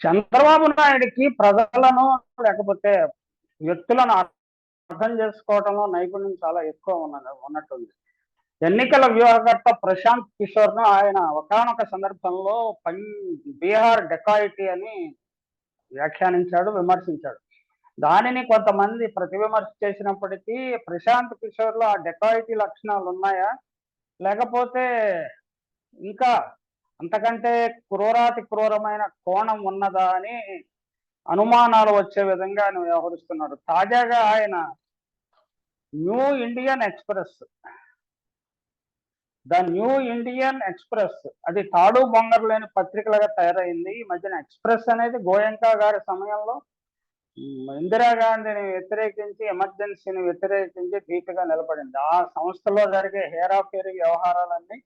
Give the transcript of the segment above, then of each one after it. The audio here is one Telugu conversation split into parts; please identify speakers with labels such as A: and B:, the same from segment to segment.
A: చంద్రబాబు నాయుడికి ప్రజలను లేకపోతే వ్యక్తులను అర్థం చేసుకోవడంలో నైపుణ్యం చాలా ఎక్కువ ఉన్నది ఉన్నట్టుంది. ఎన్నికల వ్యూహకర్త ప్రశాంత్ కిషోర్ను ఆయన ఒకనొక సందర్భంలో పం బీహార్ డెకాయిటీ అని వ్యాఖ్యానించాడు విమర్శించాడు. దానిని కొంతమంది ప్రతి విమర్శ చేసినప్పటికీ ప్రశాంత్ కిషోర్లో ఆ డెకాయిటీ లక్షణాలు ఉన్నాయా? లేకపోతే ఇంకా అంతకంటే క్రూరాతి క్రూరమైన కోణం ఉన్నదా అని అనుమానాలు వచ్చే విధంగా ఆయన వ్యవహరిస్తున్నాడు. తాజాగా ఆయన New Indian Express the New Indian Express అది తాడు బొంగరు లేని పత్రికలుగా తయారైంది. ఈ మధ్యన ఎక్స్ప్రెస్ అనేది గోయంకా గారి సమయంలో ఇందిరాగాంధీని వ్యతిరేకించి ఎమర్జెన్సీని వ్యతిరేకించి ధీటుగా నిలబడింది. ఆ సంస్థలో జరిగే హేరాఫేరీ వ్యవహారాలన్నీ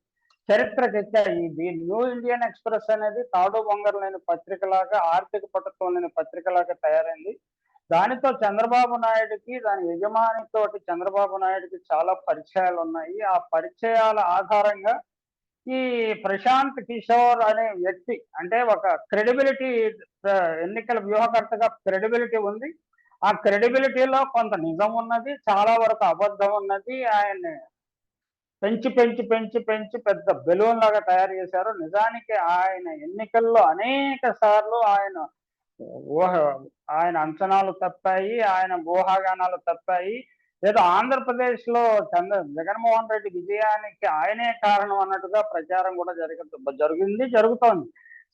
A: చరిత్రకెక్కాయి ఈ న్యూ ఇండియన్ ఎక్స్ప్రెస్ అనేది తాడు బొంగరు లేని పత్రికలాగా ఆర్థిక పట్టుత్వం లేని పత్రికలాగా తయారైంది. దానితో చంద్రబాబు నాయుడుకి దాని యజమానితోటి చంద్రబాబు నాయుడుకి చాలా పరిచయాలు ఉన్నాయి. ఆ పరిచయాల ఆధారంగా ఈ ప్రశాంత్ కిషోర్ అనే వ్యక్తి అంటే ఒక క్రెడిబిలిటీ ఎన్నికల వ్యూహకర్తగా క్రెడిబిలిటీ ఉంది. ఆ క్రెడిబిలిటీలో కొంత నిజం ఉన్నది చాలా వరకు అబద్ధం ఉన్నది. ఆయన్ని పెంచి పెంచి పెంచి పెంచి పెద్ద బెలూన్ లాగా తయారు చేశారు. నిజానికి ఆయన ఎన్నికల్లో అనేక సార్లు ఆయన ఊహ ఆయన అంచనాలు తప్పాయి ఆయన ఊహాగానాలు తప్పాయి. ఏదో ఆంధ్రప్రదేశ్లో చంద్ర జగన్మోహన్ రెడ్డి విజయానికి ఆయనే కారణం అన్నట్టుగా ప్రచారం కూడా జరుగుతు జరిగింది జరుగుతోంది.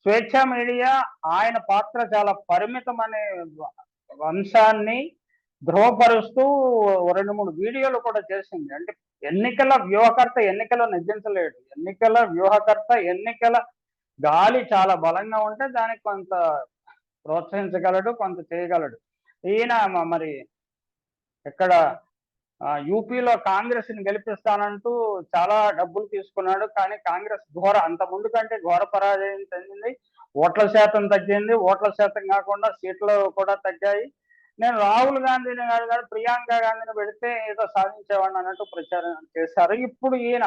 A: స్వేచ్ఛ మీడియా ఆయన పాత్ర చాలా పరిమితం అనే అంశాన్ని ధృవపరుస్తూ రెండు మూడు వీడియోలు కూడా చేసింది. అంటే ఎన్నికల వ్యూహకర్త ఎన్నికలో నిద్రించలేడు. ఎన్నికల వ్యూహకర్త ఎన్నికల గాలి చాలా బలంగా ఉంటే దానికి కొంత ప్రోత్సహించగలడు కొంత చేయగలడు. ఈయన మరి ఇక్కడ యూపీలో కాంగ్రెస్ని గెలిపిస్తానంటూ చాలా డబ్బులు తీసుకున్నాడు. కానీ కాంగ్రెస్ ఘోర అంత ముందు కంటే ఘోర పరాజయం చెందింది. ఓట్ల శాతం తగ్గింది. ఓట్ల శాతం కాకుండా సీట్లు కూడా తగ్గాయి. నేను రాహుల్ గాంధీని కాదు కానీ ప్రియాంక గాంధీని పెడితే ఏదో సాధించేవాడిని అన్నట్టు ప్రచారం చేశారు. ఇప్పుడు ఈయన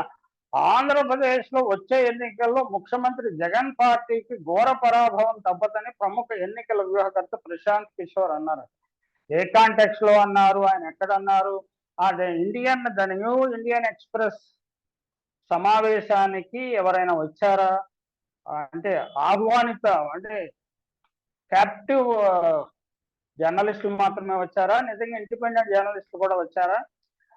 A: ఆంధ్రప్రదేశ్లో వచ్చే ఎన్నికల్లో ముఖ్యమంత్రి జగన్ పార్టీకి ఘోర పరాభవం తప్పదని ప్రముఖ ఎన్నికల వ్యూహకర్త ప్రశాంత్ కిషోర్ అన్నారు. ఏ కాంటెక్స్లో అన్నారు? ఆయన ఎక్కడ అన్నారు అదే Indian the New Indian Express సమావేశానికి ఎవరైనా వచ్చారా? అంటే ఆహ్వానిత అంటే క్యాప్టివ్ జర్నలిస్టులు మాత్రమే వచ్చారా? నిజంగా ఇండిపెండెంట్ జర్నలిస్టులు కూడా వచ్చారా?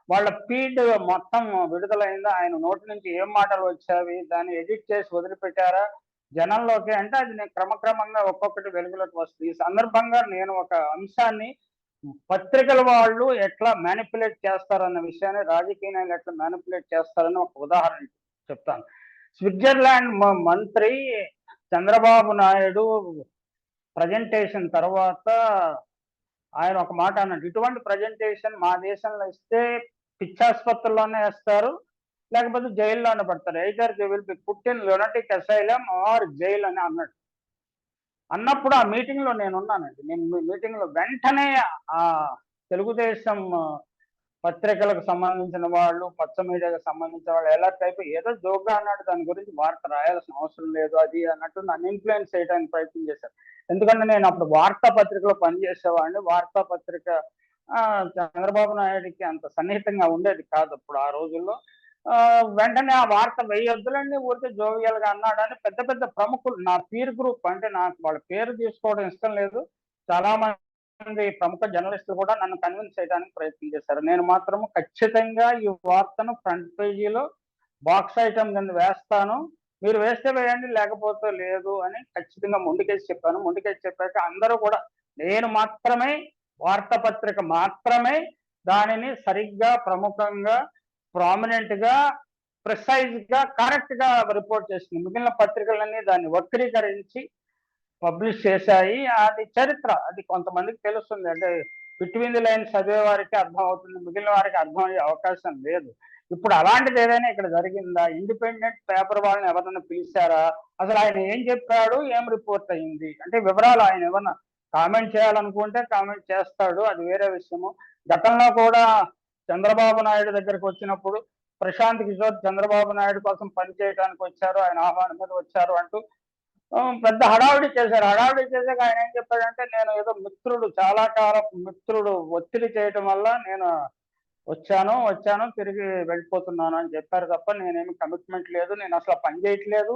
A: వాళ్ళ ఫీడ్ మొత్తం విడుదలైందా? ఆయన నోటి నుంచి ఏం మాటలు వచ్చావి? దాన్ని ఎడిట్ చేసి వదిలిపెట్టారా? జనంలోకి అంటే అది నేను క్రమక్రమంగా ఒక్కొక్కటి వెలుగులోకి వస్తుంది. ఈ సందర్భంగా నేను ఒక అంశాన్ని పత్రికల వాళ్ళు ఎట్లా మ్యానిపులేట్ చేస్తారన్న విషయాన్ని రాజకీయ నాయకులు ఎట్లా మ్యానిపులేట్ చేస్తారని ఒక ఉదాహరణ చెప్తాను. స్విట్జర్లాండ్ మంత్రి చంద్రబాబు నాయుడు ప్రజెంటేషన్ తర్వాత ఆయన ఒక మాట అన్నాడు ఇటువంటి ప్రజెంటేషన్ మా దేశంలో ఇస్తే పిచ్చాసుపత్రుల్లోనే వేస్తారు లేకపోతే జైల్లోనే పడతారు. Either they will be put in lunatic asylum or jail అని అన్నాడు. అన్నప్పుడు ఆ మీటింగ్లో నేను ఉన్నానండి. నేను మీటింగ్లో వెంటనే ఆ తెలుగుదేశం పత్రికలకు సంబంధించిన వాళ్ళు పచ్చ మీడియాకు సంబంధించిన వాళ్ళు ఎలర్ట్ అయిపోయి ఏదో జోక్గా అన్నాడు దాని గురించి వార్త రాయాల్సిన అవసరం లేదు అది అన్నట్టు నన్ను ఇన్ఫ్లుయెన్స్ చేయడానికి ప్రయత్నం చేశారు. ఎందుకంటే నేను అప్పుడు వార్తాపత్రికలో పనిచేసేవాడిని. వార్తాపత్రిక ఆ, చంద్రబాబు నాయుడికి అంత సన్నిహితంగా ఉండేది కాదు అప్పుడు ఆ రోజుల్లో. వెంటనే ఆ వార్త వెయ్యొద్దులన్నీ ఊరికే జోవియల్ అన్నాడని పెద్ద పెద్ద ప్రముఖులు నా పీర్ గ్రూప్ అంటే నాకు వాళ్ళ పేరు తీసుకోవడం ఇష్టం లేదు. చాలా మంది ప్రముఖ జర్నలిస్టులు కూడా నన్ను కన్విన్స్ చేయడానికి ప్రయత్నం చేశారు. నేను మాత్రం ఖచ్చితంగా ఈ వార్తను ఫ్రంట్ పేజీలో బాక్స్ ఐటమ్ కింద వేస్తాను. మీరు వేస్తే వేయండి లేకపోతే లేదు అని ఖచ్చితంగా ముందుకేసి చెప్పాను. ముందుకేసి చెప్పాక అందరూ కూడా నేను మాత్రమే వార్తాపత్రిక మాత్రమే దానిని సరిగ్గా ప్రముఖంగా ప్రామినెంట్గా ప్రిసైజ్గా కరెక్ట్గా రిపోర్ట్ చేసింది మిగిలిన పత్రికలన్నీ దాన్ని వక్రీకరించి పబ్లిష్ చేశాయి. అది చరిత్ర. అది కొంతమందికి తెలుస్తుంది. అంటే బిట్వీన్ ది లైన్స్ చదివే వారికి అర్థం అవుతుంది. మిగిలిన వారికి అర్థం అయ్యే అవకాశం లేదు. ఇప్పుడు అలాంటిది ఏదైనా ఇక్కడ జరిగిందా? ఇండిపెండెంట్ పేపర్ వాళ్ళని ఎవరైనా పిలిచారా? అసలు ఆయన ఏం చెప్పాడు? ఏం రిపోర్ట్ అయింది? అంటే వివరాలు ఆయన ఏమన్నా కామెంట్ చేయాలనుకుంటే కామెంట్ చేస్తాడు. అది వేరే విషయము. గతంలో కూడా చంద్రబాబు నాయుడు దగ్గరికి వచ్చినప్పుడు ప్రశాంత్ కిషోర్ చంద్రబాబు నాయుడు కోసం పనిచేయడానికి వచ్చారు. ఆయన ఆహ్వానం మీద వచ్చారు అంటూ పెద్ద హడావిడి చేశారు హడావిడి చేశాక ఆయన ఏం చెప్పాడంటే నేను ఏదో మిత్రుడు చాలా కాలం మిత్రుడు ఒత్తిడి చేయటం వల్ల నేను వచ్చాను వచ్చాను తిరిగి వెళ్ళిపోతున్నాను అని చెప్పారు తప్ప నేనేమి కమిట్మెంట్ లేదు నేను అసలు పని చేయట్లేదు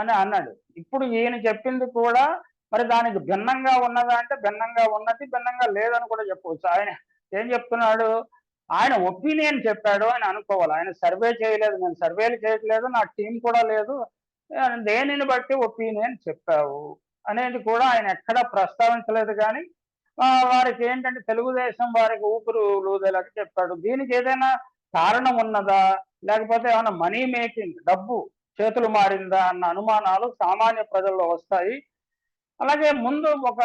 A: అని అన్నాడు. ఇప్పుడు ఈయన చెప్పింది కూడా మరి దానికి భిన్నంగా ఉన్నదా అంటే భిన్నంగా ఉన్నది భిన్నంగా లేదని కూడా చెప్పవచ్చు. ఆయన ఏం చెప్తున్నాడు ఆయన ఒపీనియన్ చెప్పాడు అని అనుకోవాలి. ఆయన సర్వే చేయలేదు నేను సర్వేలు చేయట్లేదు నా టీం కూడా లేదు దేనిని బట్టి ఒపీనియన్ చెప్పావు? అనేది కూడా ఆయన ఎక్కడా ప్రస్తావించలేదు కానీ వారికి ఏంటంటే తెలుగుదేశం వారికి ఊపిరి లూదేలాగా చెప్పాడు. దీనికి ఏదైనా కారణం ఉన్నదా? లేకపోతే ఏమైనా మనీ మేకింగ్ డబ్బు చేతులు మారిందా అన్న అనుమానాలు సామాన్య ప్రజల్లో వస్తాయి. అలాగే ముందు ఒక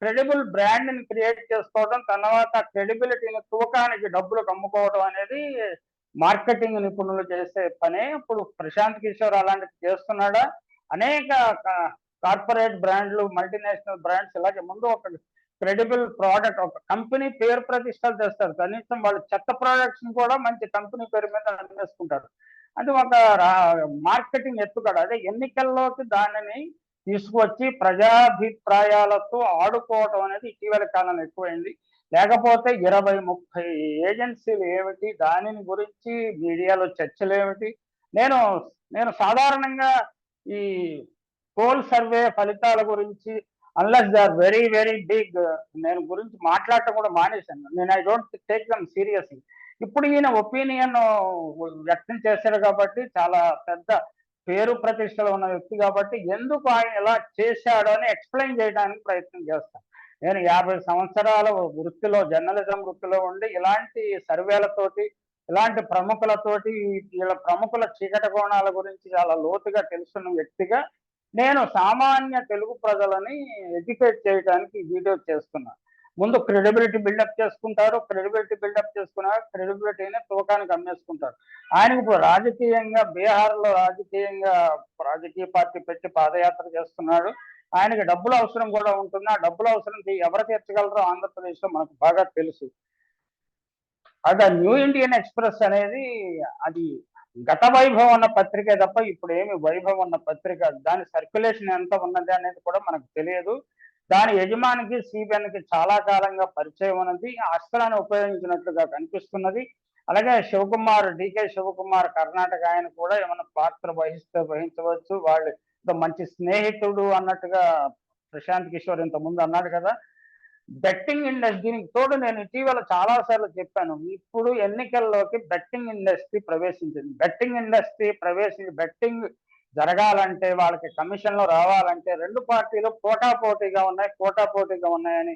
A: క్రెడిబుల్ బ్రాండ్ని క్రియేట్ చేసుకోవడం తర్వాత క్రెడిబిలిటీని తూకానికి డబ్బులు అమ్ముకోవడం అనేది మార్కెటింగ్ నిపుణులు చేసే పనే ఇప్పుడు ప్రశాంత్ కిషోర్ అలాంటిది చేస్తున్నాడా? అనేక కార్పొరేట్ బ్రాండ్లు మల్టీనేషనల్ బ్రాండ్స్ ఇలాగే ముందు ఒక క్రెడిబుల్ ప్రోడక్ట్ ఒక కంపెనీ పేరు ప్రతిష్టలు తెస్తారు. కనీసం వాళ్ళు చెత్త ప్రోడక్ట్స్ కూడా మంచి కంపెనీ పేరు మీద అమ్మేసుకుంటారు. అది ఒక మార్కెటింగ్ ఎత్తుగడ అదే ఎన్నికల్లోకి దానిని తీసుకువచ్చి ప్రజాభిప్రాయాలతో ఆడుకోవటం అనేది ఇటీవల కాలంలో ఎక్కువైంది. లేకపోతే ఇరవై ముప్పై ఏజెన్సీలు ఏమిటి? దానిని గురించి మీడియాలో చర్చలు ఏమిటి? నేను నేను సాధారణంగా ఈ పోల్ సర్వే ఫలితాల గురించి unless they are very very big నేను గురించి మాట్లాడటం కూడా మానేశాను. నేను I don't take them seriously ఇప్పుడు ఈయన ఒపీనియన్ వ్యక్తం చేశారు కాబట్టి చాలా పెద్ద పేరు ప్రతిష్టలు ఉన్న వ్యక్తి కాబట్టి ఎందుకు ఆయన ఇలా చేశాడు అని ఎక్స్ప్లెయిన్ చేయడానికి ప్రయత్నం చేస్తాను. నేను యాభై సంవత్సరాల వృత్తిలో జర్నలిజం వృత్తిలో ఉండి ఇలాంటి సర్వేలతోటి ఇలాంటి ప్రముఖులతోటి వీళ్ళ ప్రముఖుల చీకటి కోణాల గురించి చాలా లోతుగా తెలుసున్న వ్యక్తిగా నేను సామాన్య తెలుగు ప్రజలని ఎడ్యుకేట్ చేయడానికి వీడియో చేస్తున్నా. ముందు క్రెడిబిలిటీ బిల్డప్ చేసుకుంటారు. క్రెడిబిలిటీ బిల్డప్ చేసుకున్నారు క్రెడిబిలిటీని తూకానికి అమ్మేసుకుంటారు. ఆయనకు ఇప్పుడు రాజకీయంగా బీహార్లో రాజకీయంగా రాజకీయ పార్టీ పెట్టి పాదయాత్ర చేస్తున్నాడు. ఆయనకి డబ్బులు అవసరం కూడా ఉంటుంది? ఆ డబ్బులు అవసరం ఎవరు తీర్చగలరో ఆంధ్రప్రదేశ్లో మనకు బాగా తెలుసు. అది న్యూ ఇండియన్ ఎక్స్ప్రెస్ అనేది అది గత వైభవం ఉన్న పత్రికే తప్ప ఇప్పుడు ఏమి వైభవం ఉన్న పత్రిక దాని సర్క్యులేషన్ ఎంత ఉన్నది అనేది కూడా మనకు తెలియదు. దాని యజమానికి సిబిఎన్కి చాలా కాలంగా పరిచయం ఉన్నది. ఆ అస్త్రాన్ని ఉపయోగించినట్లుగా కనిపిస్తున్నది. అలాగే శివకుమార్ డికే శివకుమార్ కర్ణాటక ఆయన కూడా ఏమైనా పాత్ర వహిస్తే వహించవచ్చు. వాళ్ళు మంచి స్నేహితుడు అన్నట్టుగా ప్రశాంత్ కిషోర్ ఇంత ముందు అన్నాడు కదా. బెట్టింగ్ ఇండస్ట్రీ దీనికి తోడు నేను ఇటీవల చాలా సార్లు చెప్పాను. ఇప్పుడు ఎన్నికల్లోకి బెట్టింగ్ ఇండస్ట్రీ ప్రవేశించింది. బెట్టింగ్ ఇండస్ట్రీ ప్రవేశించి బెట్టింగ్ జరగాలంటే వాళ్ళకి కమిషన్లు రావాలంటే రెండు పార్టీలు పోటాపోటీగా ఉన్నాయి పోటాపోటీగా ఉన్నాయని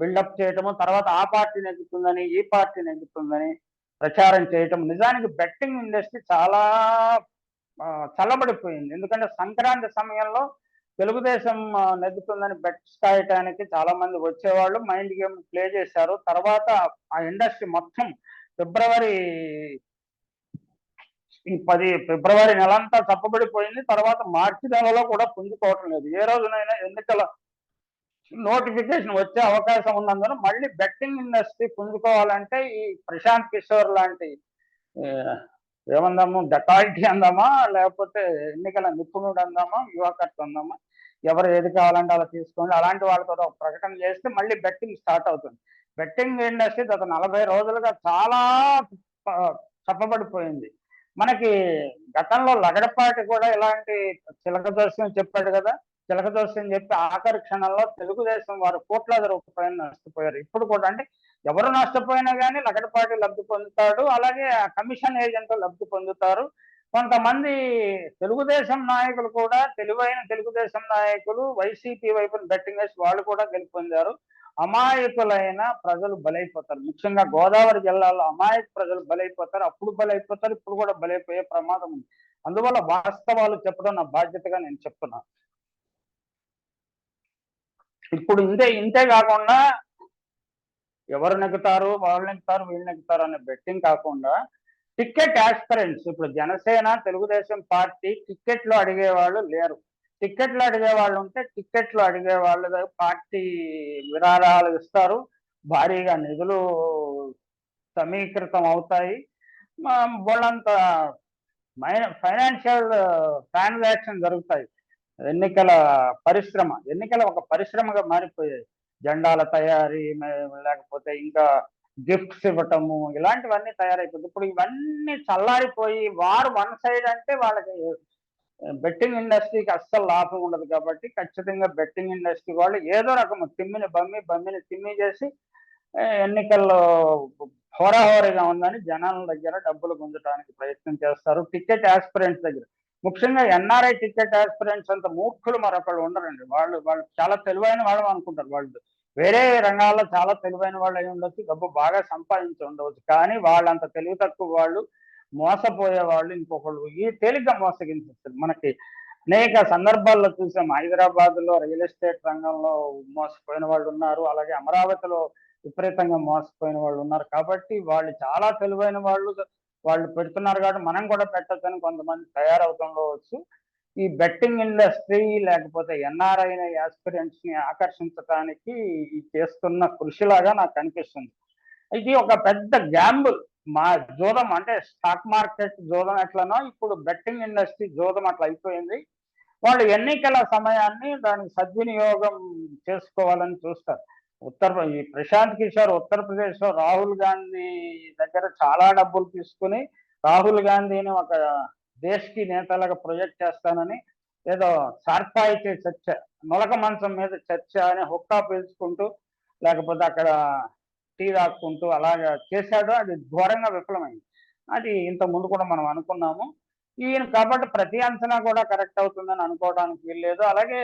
A: బిల్డప్ చేయటము తర్వాత ఆ పార్టీ నెగ్గుతుందని ఈ పార్టీ నెగ్గుతుందని ప్రచారం చేయటం. నిజానికి బెట్టింగ్ ఇండస్ట్రీ చాలా చల్లబడిపోయింది. ఎందుకంటే సంక్రాంతి సమయంలో తెలుగుదేశం నెగ్గుతుందని బెట్స్ కాయటానికి చాలా మంది వచ్చేవాళ్ళు మైండ్ గేమ్ ప్లే చేశారు. తర్వాత ఆ ఇండస్ట్రీ మొత్తం ఫిబ్రవరి ఈ పది ఫిబ్రవరి నెలంతా చప్పబడిపోయింది. తర్వాత మార్చి నెలలో కూడా పుంజుకోవటం లేదు. ఏ రోజునైనా ఎన్నికల నోటిఫికేషన్ వచ్చే అవకాశం ఉన్నందున మళ్ళీ బెట్టింగ్ ఇండస్ట్రీ పుంజుకోవాలంటే ఈ ప్రశాంత్ కిషోర్ లాంటి ఏమందాము? డకాల్టీ అందామా? లేకపోతే ఎన్నికల నిపుణుడు అందామా? యువకర్త అందామా? ఎవరు ఏది కావాలంటే అలా తీసుకోండి. అలాంటి వాళ్ళతో ఒక ప్రకటన చేస్తే మళ్ళీ బెట్టింగ్ స్టార్ట్ అవుతుంది. బెట్టింగ్ ఇండస్ట్రీ గత నలభై రోజులుగా చాలా కప్పబడిపోయింది. చప్పబడిపోయింది మనకి గతంలో లగడపాటి కూడా ఇలాంటి చిలక దోషం చెప్పాడు కదా? చిలక దోషం చెప్పి ఆఖరి క్షణంలో తెలుగుదేశం వారు కోట్లాది రూపాయలు నష్టపోయారు. ఇప్పుడు కూడా అంటే ఎవరు నష్టపోయినా కానీ లగడపాటి లబ్ధి పొందుతాడు. అలాగే ఆ కమిషన్ ఏజెంట్ లబ్ధి పొందుతారు. కొంతమంది తెలుగుదేశం నాయకులు కూడా తెలివైన తెలుగుదేశం నాయకులు వైసీపీ వైపున బెట్టింగ్ వేసి వాళ్ళు కూడా గెలుపొందారు అమాయకులైన ప్రజలు బలైపోతారు. ముఖ్యంగా గోదావరి జిల్లాలో అమాయక ప్రజలు బలైపోతారు. అప్పుడు బలైపోతారు ఇప్పుడు కూడా బలైపోయే ప్రమాదం ఉంది. అందువల్ల వాస్తవాలు చెప్పడం నా బాధ్యతగా నేను చెప్తున్నాను ఇప్పుడు ఇంతే ఇంతే కాకుండా ఎవరు నెగ్గుతారు వాళ్ళు నెగ్గుతారు వీళ్ళు నెగ్గుతారు అనే బెట్టింగ్ కాకుండా టికెట్ ఆస్పిరెంట్స్ ఇప్పుడు జనసేన తెలుగుదేశం పార్టీ టికెట్లు అడిగేవాళ్ళు లేరు. టికెట్లు అడిగే వాళ్ళు ఉంటే టికెట్లు అడిగే వాళ్ళు పార్టీ విరాళాలు ఇస్తారు. భారీగా నిధులు సమీకృతం అవుతాయి. వాళ్ళంత వాళ్ళంత ఫైనాన్షియల్ ట్రాన్సాక్షన్ జరుగుతాయి. ఎన్నికల పరిశ్రమ ఎన్నికల ఒక పరిశ్రమగా మారిపోయాయి. జెండాల తయారీ లేకపోతే ఇంకా గిఫ్ట్స్ ఇవ్వటము ఇలాంటివన్నీ తయారైపోతుంది. ఇప్పుడు ఇవన్నీ చల్లారిపోయి వారు వన్ సైడ్ అంటే వాళ్ళకి బెట్టింగ్ ఇండస్ట్రీకి అస్సలు లాభం ఉండదు కాబట్టి ఖచ్చితంగా బెట్టింగ్ ఇండస్ట్రీ వాళ్ళు ఏదో రకం తిమ్మిని బమ్మి బమ్మిని తిమ్మి చేసి ఎన్నికల్లో హోరాహోరీగా ఉందని జనాల దగ్గర డబ్బులు గుంజడానికి ప్రయత్నం చేస్తారు. టికెట్ యాస్పిరెంట్స్ దగ్గర. ముఖ్యంగా ఎన్ఆర్ఐ టికెట్ ఆస్పిరెంట్స్ అంత మూర్ఖులు మరొకళ్ళు ఉండరండి. వాళ్ళు వాళ్ళు చాలా తెలివైన వాళ్ళు అనుకుంటారు. వాళ్ళు వేరే రంగాల్లో చాలా తెలివైన వాళ్ళు అయి ఉండొచ్చు డబ్బు బాగా సంపాదించి ఉండవచ్చు. కానీ వాళ్ళంత తెలివి తక్కువ వాళ్ళు మోసపోయే వాళ్ళు ఇంకొకళ్ళు. ఈ తేలిగ్గా మోసగించారు మనకి అనేక సందర్భాల్లో చూసాం. హైదరాబాద్లో రియల్ ఎస్టేట్ రంగంలో మోసపోయిన వాళ్ళు ఉన్నారు. అలాగే అమరావతిలో విపరీతంగా మోసపోయిన వాళ్ళు ఉన్నారు. కాబట్టి వాళ్ళు చాలా తెలివైన వాళ్ళు వాళ్ళు పెడుతున్నారు కాబట్టి మనం కూడా పెట్టొచ్చని కొంతమంది తయారవుతుండవచ్చు ఈ బెట్టింగ్ ఇండస్ట్రీ లేకపోతే ఎన్ఆర్ఐ యాస్పిరెంట్స్ని ఆకర్షించడానికి చేస్తున్న కృషిలాగా నాకు అనిపిస్తుంది. ఇది ఒక పెద్ద గ్యాంబుల్ మా జూదం అంటే స్టాక్ మార్కెట్ జూదం ఎట్లనో ఇప్పుడు బెట్టింగ్ ఇండస్ట్రీ జూదం అట్లా అయిపోయింది. వాళ్ళు ఎన్నికల సమయాన్ని దానికి సద్వినియోగం చేసుకోవాలని చూస్తారు. ఉత్తర ఈ ప్రశాంత్ కిషోర్ ఉత్తరప్రదేశ్లో రాహుల్ గాంధీ దగ్గర చాలా డబ్బులు తీసుకుని రాహుల్ గాంధీని ఒక దేశ్కి నేతలాగా ప్రొజెక్ట్ చేస్తానని ఏదో సార్పాయితే చర్చ నొలక మంచం మీద చర్చ అని హుక్కా పీల్చుకుంటూ లేకపోతే అక్కడ టీ తాక్కుంటూ అలాగా చేశాడు. అది ఘోరంగా విఫలమైంది. అది ఇంత ముందు కూడా మనం అనుకున్నాము. ఈయన కాబట్టి ప్రతి అంచనా కూడా కరెక్ట్ అవుతుందని అనుకోవడానికి వీల్లేదు. అలాగే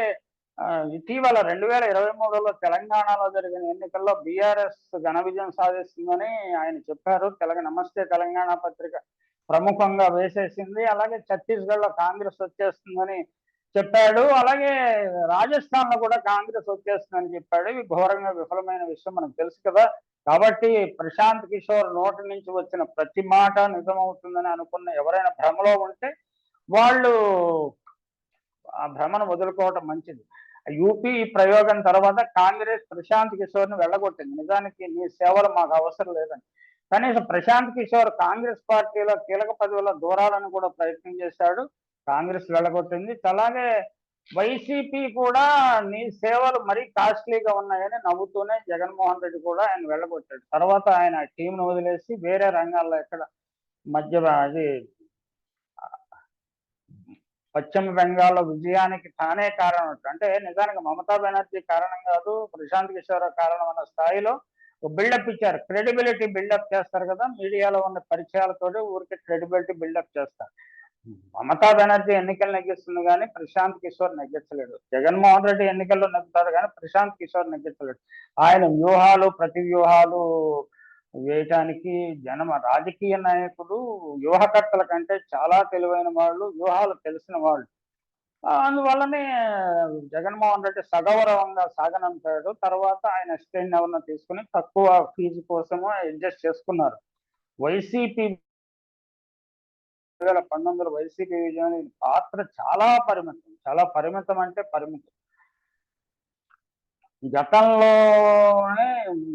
A: ఇటీవల రెండు వేల ఇరవై మూడులో తెలంగాణలో జరిగిన ఎన్నికల్లో బీఆర్ఎస్ ఘన విజయం సాధిస్తుందని ఆయన చెప్పారు. తెలంగాణ నమస్తే తెలంగాణ పత్రిక ప్రముఖంగా వేసేసింది. అలాగే ఛత్తీస్గఢ్లో కాంగ్రెస్ వచ్చేస్తుందని చెప్పాడు. అలాగే రాజస్థాన్లో కూడా కాంగ్రెస్ వచ్చేస్తుందని చెప్పాడు. ఇవి ఘోరంగా విఫలమైన విషయం మనకు తెలుసు కదా. కాబట్టి ప్రశాంత్ కిషోర్ నోటి నుంచి వచ్చిన ప్రతి మాట నిజమవుతుందని అనుకున్న ఎవరైనా భ్రమలో ఉంటే వాళ్ళు ఆ భ్రమను వదులుకోవటం మంచిది. యూపీ ప్రయోగం తర్వాత కాంగ్రెస్ ప్రశాంత్ కిషోర్ని వెళ్ళగొట్టింది. నిజానికి నీ సేవలు మాకు అవసరం లేదని. కనీసం ప్రశాంత్ కిషోర్ కాంగ్రెస్ పార్టీలో కీలక పదవిలో దూరాలని కూడా ప్రయత్నం చేశాడు. కాంగ్రెస్ వెళ్ళగొట్టింది. అలాగే వైసీపీ కూడా నీ సేవలు మరీ కాస్ట్లీగా ఉన్నాయని నవ్వుతూనే జగన్మోహన్ రెడ్డి కూడా ఆయన వెళ్ళగొట్టాడు. తర్వాత ఆయన టీంను వదిలేసి వేరే రంగాల్లో ఎక్కడ మధ్య అది పశ్చిమ బెంగాల్లో విజయానికి తానే కారణం అంటే నిజానికి మమతా బెనర్జీ కారణం కాదు ప్రశాంత్ కిషోర్ కారణం అన్న స్థాయిలో బిల్డప్ ఇచ్చారు. క్రెడిబిలిటీ బిల్డప్ చేస్తారు కదా మీడియాలో ఉన్న పరిచయాలతోటి ఊరికి క్రెడిబిలిటీ బిల్డప్ చేస్తారు. మమతా బెనర్జీ ఎన్నికలు నెగ్గిస్తుంది కానీ ప్రశాంత్ కిషోర్ నెగ్గించలేడు. జగన్మోహన్ రెడ్డి ఎన్నికల్లో నెగ్గుతాడు కానీ ప్రశాంత్ కిషోర్ నెగ్గించలేడు. ఆయన వ్యూహాలు ప్రతి వ్యూహాలు వేయటానికి జనం రాజకీయ నాయకులు వ్యూహకర్తల కంటే చాలా తెలివైన వాళ్ళు వ్యూహాలు తెలిసిన వాళ్ళు. అందువల్లనే జగన్మోహన్ రెడ్డి సగౌరవంగా సాగనంపాడు. తర్వాత ఆయన అసిస్టెంట్ ఎవరినో తీసుకుని తక్కువ ఫీజు కోసము అడ్జస్ట్ చేసుకున్నారు. వైసీపీ రెండు వేల పంతొమ్మిదిలో వైసీపీ విజయానికి పాత్ర చాలా పరిమితం. చాలా పరిమితం అంటే పరిమితం. గతంలోనే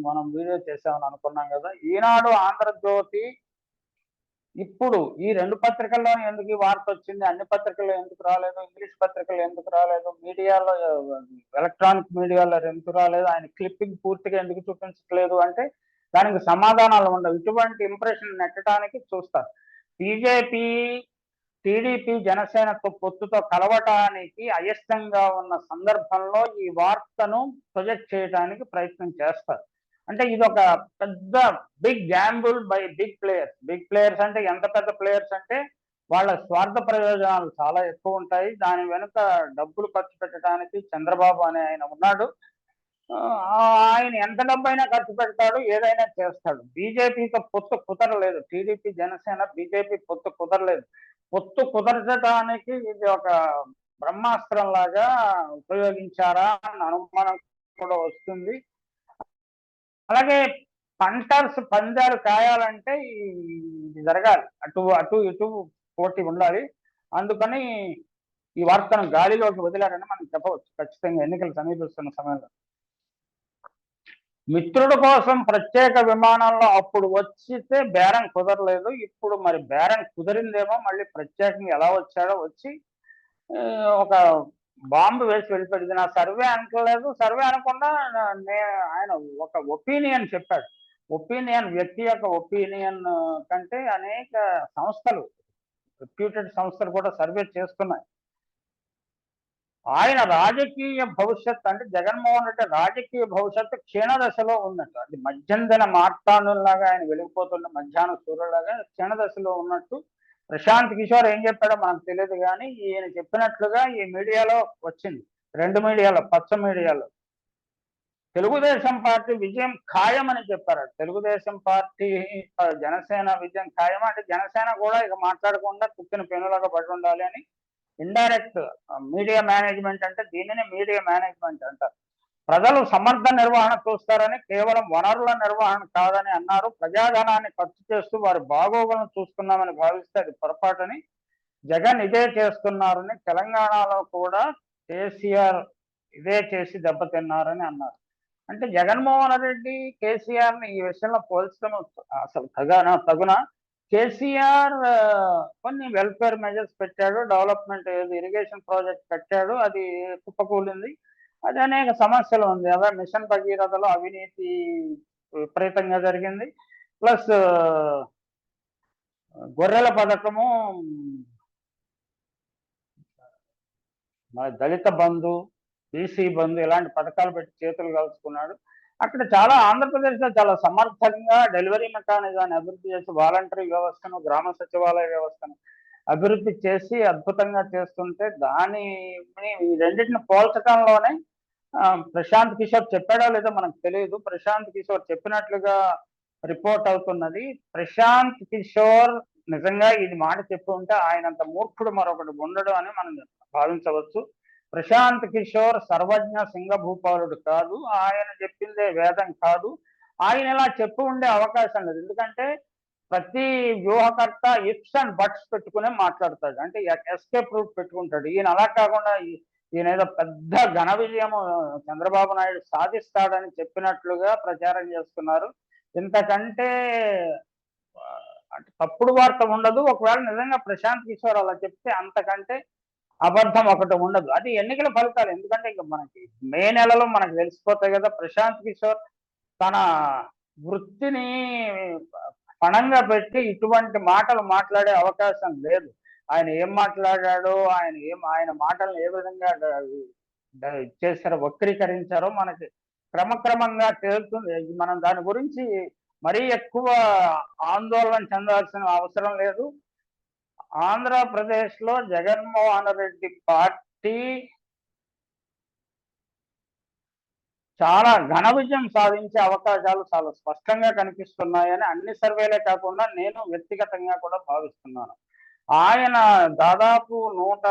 A: మనం వీడియో చేసామని అనుకున్నాం కదా ఈనాడు ఆంధ్రజ్యోతి ఇప్పుడు ఈ రెండు పత్రికల్లో ఎందుకు ఈ వార్త వచ్చింది? అన్ని పత్రికల్లో ఎందుకు రాలేదు? ఇంగ్లీష్ పత్రికలు ఎందుకు రాలేదు? మీడియాలో ఎలక్ట్రానిక్ మీడియాలో ఎందుకు రాలేదు? ఆయన క్లిప్పింగ్ పూర్తిగా ఎందుకు చూపించట్లేదు? అంటే దానికి సమాధానాలు ఉండవు. ఇటువంటి ఇంప్రెషన్ నెట్టడానికి చూస్తారు. బీజేపీ టీడీపీ జనసేనతో పొత్తుతో కలవటానికి అయిష్టంగా ఉన్న సందర్భంలో ఈ వార్తను ప్రొజెక్ట్ చేయడానికి ప్రయత్నం చేస్తారు. అంటే ఇది ఒక పెద్ద big gamble by big players. Big players అంటే ఎంత పెద్ద ప్లేయర్స్ అంటే వాళ్ళ స్వార్థ ప్రయోజనాలు చాలా ఎక్కువ ఉంటాయి. దాని వెనుక డబ్బులు ఖర్చు పెట్టడానికి చంద్రబాబు అనే ఆయన ఉన్నాడు. ఆయన ఎంత డబ్బైనా ఖర్చు పెడతాడు ఏదైనా చేస్తాడు. బీజేపీతో పొత్తు కుదరలేదు. టీడీపీ జనసేన బీజేపీ పొత్తు కుదరలేదు. పొత్తు కుదరచడానికి ఇది ఒక బ్రహ్మాస్త్రం లాగా ఉపయోగించారా అని అనుమానం కూడా వస్తుంది. అలాగే పంటర్స్ పందాలు కాయాలంటే ఇది జరగాలి. అటు అటు ఇటు పోటీ ఉండాలి. అందుకని ఈ వార్తను గాలిలోకి వదిలారని మనం చెప్పవచ్చు. ఖచ్చితంగా ఎన్నికలు సమీపిస్తున్న సమయంలో. మిత్రుడు కోసం ప్రత్యేక విమానంలో అప్పుడు వచ్చితే బేరం కుదరలేదు. ఇప్పుడు మరి బేరం కుదిరిందేమో మళ్ళీ ప్రత్యేకంగా ఎలా వచ్చాడో వచ్చి ఒక బాంబు వేసి వెళ్ళిపోయింది నా సర్వే అనట్లేదు. సర్వే అనకుండా నే- ఆయన ఒక ఒపీనియన్ చెప్పాడు. ఒపీనియన్ వ్యక్తి యొక్క ఒపీనియన్ కంటే అనేక సంస్థలు రిప్యూటెడ్ సంస్థలు కూడా సర్వే చేస్తున్నాయి. ఆయన రాజకీయ భవిష్యత్ అంటే జగన్మోహన్ రెడ్డి రాజకీయ భవిష్యత్తు క్షీణ దశలో ఉన్నట్టు. అది మధ్యంతన మార్తాండులాగా ఆయన వెలిగిపోతున్న మధ్యాహ్న సూర్యులాగా క్షీణ దశలో ఉన్నట్టు. ప్రశాంత్ కిషోర్ ఏం చెప్పాడో మనకు తెలియదు కానీ ఈయన చెప్పినట్లుగా ఈ మీడియాలో వచ్చింది. రెండు మీడియాలో పచ్చ మీడియాలో. తెలుగుదేశం పార్టీ విజయం ఖాయమని చెప్పారు. తెలుగుదేశం పార్టీ జనసేన విజయం ఖాయం అంటే జనసేన కూడా ఇక మాట్లాడకుండా కుక్కిన పెనులాగా పడి ఉండాలి అని ఇండైరెక్ట్ మీడియా మేనేజ్మెంట్ అంటే దీనిని మీడియా మేనేజ్మెంట్ అంటారు. ప్రజలు సమర్థ నిర్వహణ చూస్తారని కేవలం వనరుల నిర్వహణ కాదని అన్నారు. ప్రజాధనాన్ని ఖర్చు చేస్తూ వారి బాగోగులను చూసుకున్నామని భావిస్తే అది పొరపాటని జగన్ ఇదే చేస్తున్నారని తెలంగాణలో కూడా కేసీఆర్ ఇదే చేసి దెబ్బతిన్నారని అన్నారు. అంటే జగన్మోహన్ రెడ్డి కేసీఆర్ని ఈ విషయంలో పోల్చడం అసలు తగన తగున? కేసీఆర్ కొన్ని వెల్ఫేర్ మెజర్స్ పెట్టాడు డెవలప్మెంట్ ఇరిగేషన్ ప్రాజెక్ట్ కట్టాడు అది కుప్పకూలింది. అది అనేక సమస్యలు ఉంది. అదే మిషన్ భగీరథలో అవినీతి విపరీతంగా జరిగింది. ప్లస్ గొర్రెల పథకము దళిత బంధు బీసీ బంధు ఇలాంటి పథకాలు పెట్టి చేతులు కలుసుకున్నాడు. అక్కడ చాలా ఆంధ్రప్రదేశ్లో చాలా సమర్థంగా డెలివరీ మెకానిజాన్ని అభివృద్ధి చేసి వాలంటరీ వ్యవస్థను గ్రామ సచివాలయ వ్యవస్థను అభివృద్ధి చేసి అద్భుతంగా చేస్తుంటే దాని ఈ రెండింటిని పోల్చడంలోనే ఆ, ప్రశాంత్ కిషోర్ చెప్పాడో లేదో మనకు తెలియదు. ప్రశాంత్ కిషోర్ చెప్పినట్లుగా రిపోర్ట్ అవుతున్నది. ప్రశాంత్ కిషోర్ నిజంగా ఇది మాట చెప్పి ఉంటే ఆయనంత మూర్ఖుడు మరొకటి ఉండడు అని మనం భావించవచ్చు. ప్రశాంత్ కిషోర్ సర్వజ్ఞ సింగభూపాలుడు కాదు. ఆయన చెప్పిందే వేదం కాదు. ఆయన ఇలా చెప్పు ఉండే అవకాశం లేదు. ఎందుకంటే ప్రతి వ్యూహకర్త ఇప్స్ అండ్ బట్స్ పెట్టుకునే మాట్లాడతాడు. అంటే ఎస్కేప్ రూట్ పెట్టుకుంటాడు. ఈయన అలా కాకుండా ఈయన ఏదో పెద్ద ఘన విజయం చంద్రబాబు నాయుడు సాధిస్తాడని చెప్పినట్లుగా ప్రచారం చేస్తున్నారు. ఇంతకంటే అంటే తప్పుడు వార్త ఉండదు. ఒకవేళ నిజంగా ప్రశాంత్ కిషోర్ అలా చెప్తే అంతకంటే అబద్ధం ఒకటి ఉండదు. అది ఎన్నికల ఫలితాలు. ఎందుకంటే ఇంకా మనకి మే నెలలో మనకు తెలిసిపోతాయి కదా ప్రశాంత్ కిషోర్ తన వృత్తిని పణంగా పెట్టి ఇటువంటి మాటలు మాట్లాడే అవకాశం లేదు. ఆయన ఏం మాట్లాడాడో ఆయన ఏం ఆయన మాటలను ఏ విధంగా చేశారో వక్రీకరించారో మనకి క్రమక్రమంగా తేలుతుంది. మనం దాని గురించి మరీ ఎక్కువ ఆందోళన చెందాల్సిన అవసరం లేదు. ఆంధ్రప్రదేశ్లో జగన్మోహన్ రెడ్డి పార్టీ చాలా ఘన విజయం సాధించే అవకాశాలు చాలా స్పష్టంగా కనిపిస్తున్నాయని అన్ని సర్వేలే కాకుండా నేను వ్యక్తిగతంగా కూడా భావిస్తున్నాను. ఆయన దాదాపు నూట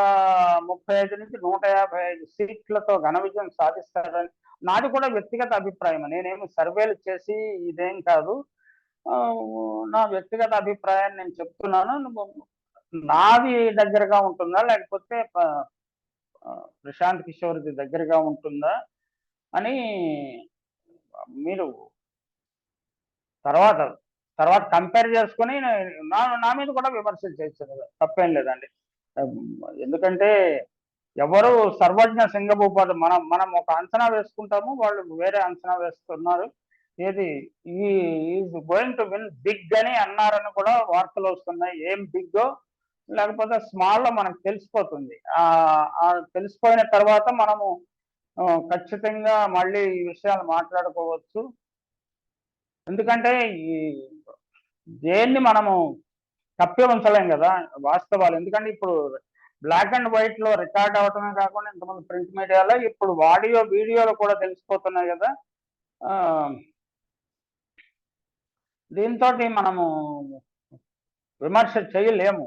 A: ముప్పై ఐదు నుంచి నూట యాభై ఐదు సీట్లతో ఘన విజయం సాధిస్తారని నాది కూడా వ్యక్తిగత అభిప్రాయం నేనేమి సర్వేలు చేసి ఇదేం కాదు. నా వ్యక్తిగత అభిప్రాయాన్ని నేను చెప్తున్నాను. నాది దగ్గరగా ఉంటుందా? లేకపోతే ప్రశాంత్ కిషోర్ది దగ్గరగా ఉంటుందా? అని మీరు తర్వాత తర్వాత కంపేర్ చేసుకుని నా నా మీద కూడా విమర్శలు చేశారు. తప్పేం లేదండి. ఎందుకంటే ఎవరు సర్వజ్ఞ సింగభూపాదు మనం మనం ఒక అంచనా వేసుకుంటాము వాళ్ళు వేరే అంచనా వేస్తున్నారు. ఏది? ఈ is going to win big అని అన్నారని కూడా వార్తలు వస్తున్నాయి. ఏం బిగ్గో లేకపోతే స్మాల్లో మనకు తెలిసిపోతుంది. తెలిసిపోయిన తర్వాత మనము ఖచ్చితంగా మళ్ళీ ఈ విషయాలు మాట్లాడుకోవచ్చు. ఎందుకంటే ఈ దేన్ని మనము తప్పి ఉంచలేం కదా వాస్తవాలు. ఎందుకంటే ఇప్పుడు బ్లాక్ అండ్ వైట్లో రికార్డ్ అవటమే కాకుండా ఇంతమంది ప్రింట్ మీడియాలో ఇప్పుడు ఆడియో వీడియోలు కూడా తెలిసిపోతున్నాయి కదా. దీంతో మనము విమర్శ చేయలేము.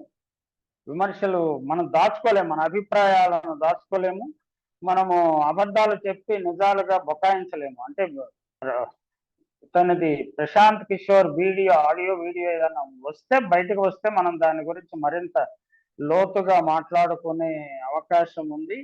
A: విమర్శలు మనం దాచుకోలేము మన అభిప్రాయాలను దాచుకోలేము మనము అబద్ధాలు చెప్పి నిజాలుగా బొకాయించలేము. అంటే తనది Prashant Kishor video audio video ఏదైనా వస్తే బయటకు వస్తే మనం దాని గురించి మరింత లోతుగా మాట్లాడుకునే అవకాశం ఉంది.